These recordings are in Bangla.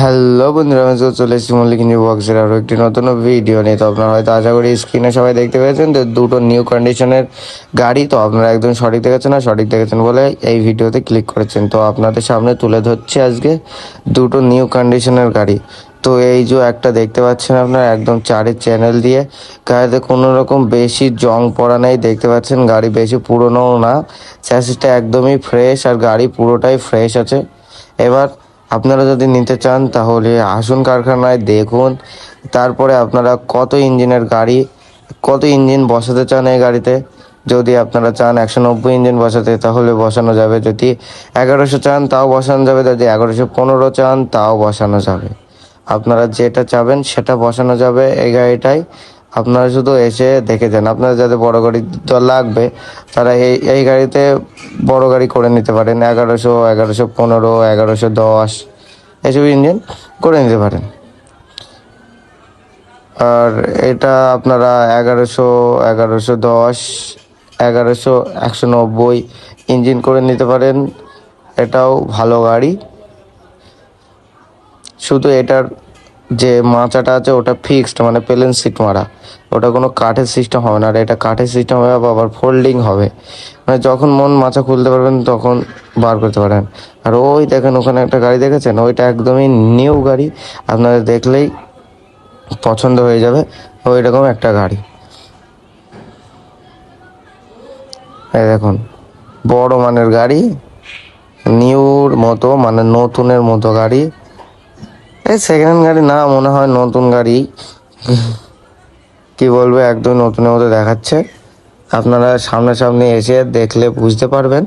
হ্যালো বন্ধুরা, আমি তো চলে এসেছি মল্লিক নিউ বক্সের আরও একটি নতুন ভিডিও নিয়ে। তো আপনারা হয়তো আশা করি স্ক্রিনে সবাই দেখতে পেয়েছেন যে দুটো নিউ কন্ডিশনের গাড়ি, তো আপনারা একদম সঠিক দেখেছেন, আর সঠিক দেখেছেন বলে এই ভিডিওতে ক্লিক করেছেন। তো আপনাদের সামনে তুলে ধরছি আজকে দুটো নিউ কন্ডিশনের গাড়ি। তো এই যে একটা দেখতে পাচ্ছেন আপনারা, একদম চারের চ্যানেল দিয়ে। গাড়িতে কোনো রকম বেশি জং পড়া নেই, দেখতে পাচ্ছেন গাড়ি বেশি পুরনোও না। চ্যাসিসটা একদমই ফ্রেশ আর গাড়ি পুরোটাই ফ্রেশ আছে। এবার আপনারা যদি নিতে চান, তাহলে আসুন কারখানায় দেখুন। তারপরে আপনারা কত ইঞ্জিনের গাড়ি, কত ইঞ্জিন বসাতে চান এই গাড়িতে? যদি আপনারা চান একশো নব্বই ইঞ্জিন বসাতে, তাহলে বসানো যাবে। যদি এগারোশো চান, তাও বসানো যাবে। যদি এগারোশো পনেরো চান, তাও বসানো যাবে। আপনারা যেটা চাবেন, সেটা বসানো যাবে এই গাড়িটাই। আপনারা শুধু এসে দেখে যান আপনারা যাদের বড় গাড়ি তো লাগবে, তারা এই এই গাড়িতে বড় গাড়ি করে নিতে পারেন। এগারোশো এগারোশো পনেরো, এগারোশো দশ। এসব ইঞ্জিন করে নিতে পারেন। আর এটা আপনারা এগারোশো এগারোশো দশ, এগারোশো একশো নব্বই ইঞ্জিন করে নিতে পারেন। এটাও ভালো গাড়ি। শুধু এটার যে মাচাটা আছে, ওটা ফিক্সড মানে প্লেন সিট মারা ওটা কোনো কাঠের সিস্টেম হবে না। আর এটা কাঠের সিস্টেম হবে, আবার ফোল্ডিং হবে। মানে যখন মন মাচা খুলতে পারবেন, তখন বার করতে পারেন। আর ওই দেখেন, ওখানে একটা গাড়ি দেখেছেন? ওইটা একদমই নিউ গাড়ি। আপনাদের দেখলেই পছন্দ হয়ে যাবে। ওই রকম একটা গাড়ি। এই দেখুন, বড় মানের গাড়ি, নিউর মতো মানে নতুনের মতো গাড়ি। এই সেকেন্ড হ্যান্ড গাড়ি না, মনে হয় নতুন গাড়ি। কি বলব, একদম নতুনের মতো দেখাচ্ছে। আপনারা সামনাসামনি এসে দেখলে বুঝতে পারবেন।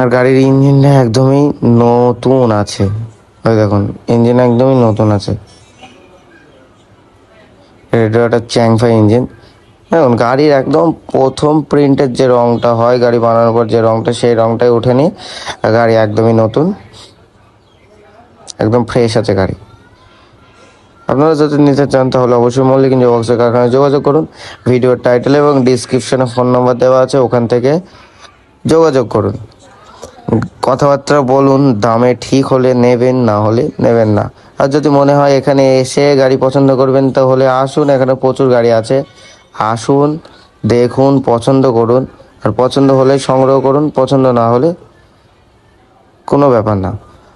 আর গাড়ির ইঞ্জিনটা একদমই নতুন আছে। ওই দেখুন, ইঞ্জিন একদমই নতুন আছে। এটা একটা চ্যাংফাই ইঞ্জিন। দেখুন, গাড়ির একদম প্রথম প্রিন্টের যে রংটা হয়, গাড়ি বানানোর পর যে রংটা, সেই রংটাই ওঠেনি। গাড়ি একদমই নতুন। একদম ফ্রেশ আছে গাড়ি। আপনারা যদি নিতে চান, তাহলে অবশ্যই মল্লিক ইঞ্জিন বক্সের কারখানায় যোগাযোগ করুন। ভিডিওর টাইটেল এবং ডিসক্রিপশনে ফোন নম্বর দেওয়া আছে, ওখান থেকে যোগাযোগ করুন। কথাবার্তা বলুন, দামে ঠিক হলে নেবেন, না হলে নেবেন না। আর যদি মনে হয় এখানে এসে গাড়ি পছন্দ করবেন, তাহলে আসুন, এখানে প্রচুর গাড়ি আছে। আসুন, দেখুন, পছন্দ করুন। আর পছন্দ হলে সংগ্রহ করুন, পছন্দ না হলে কোনো ব্যাপার না।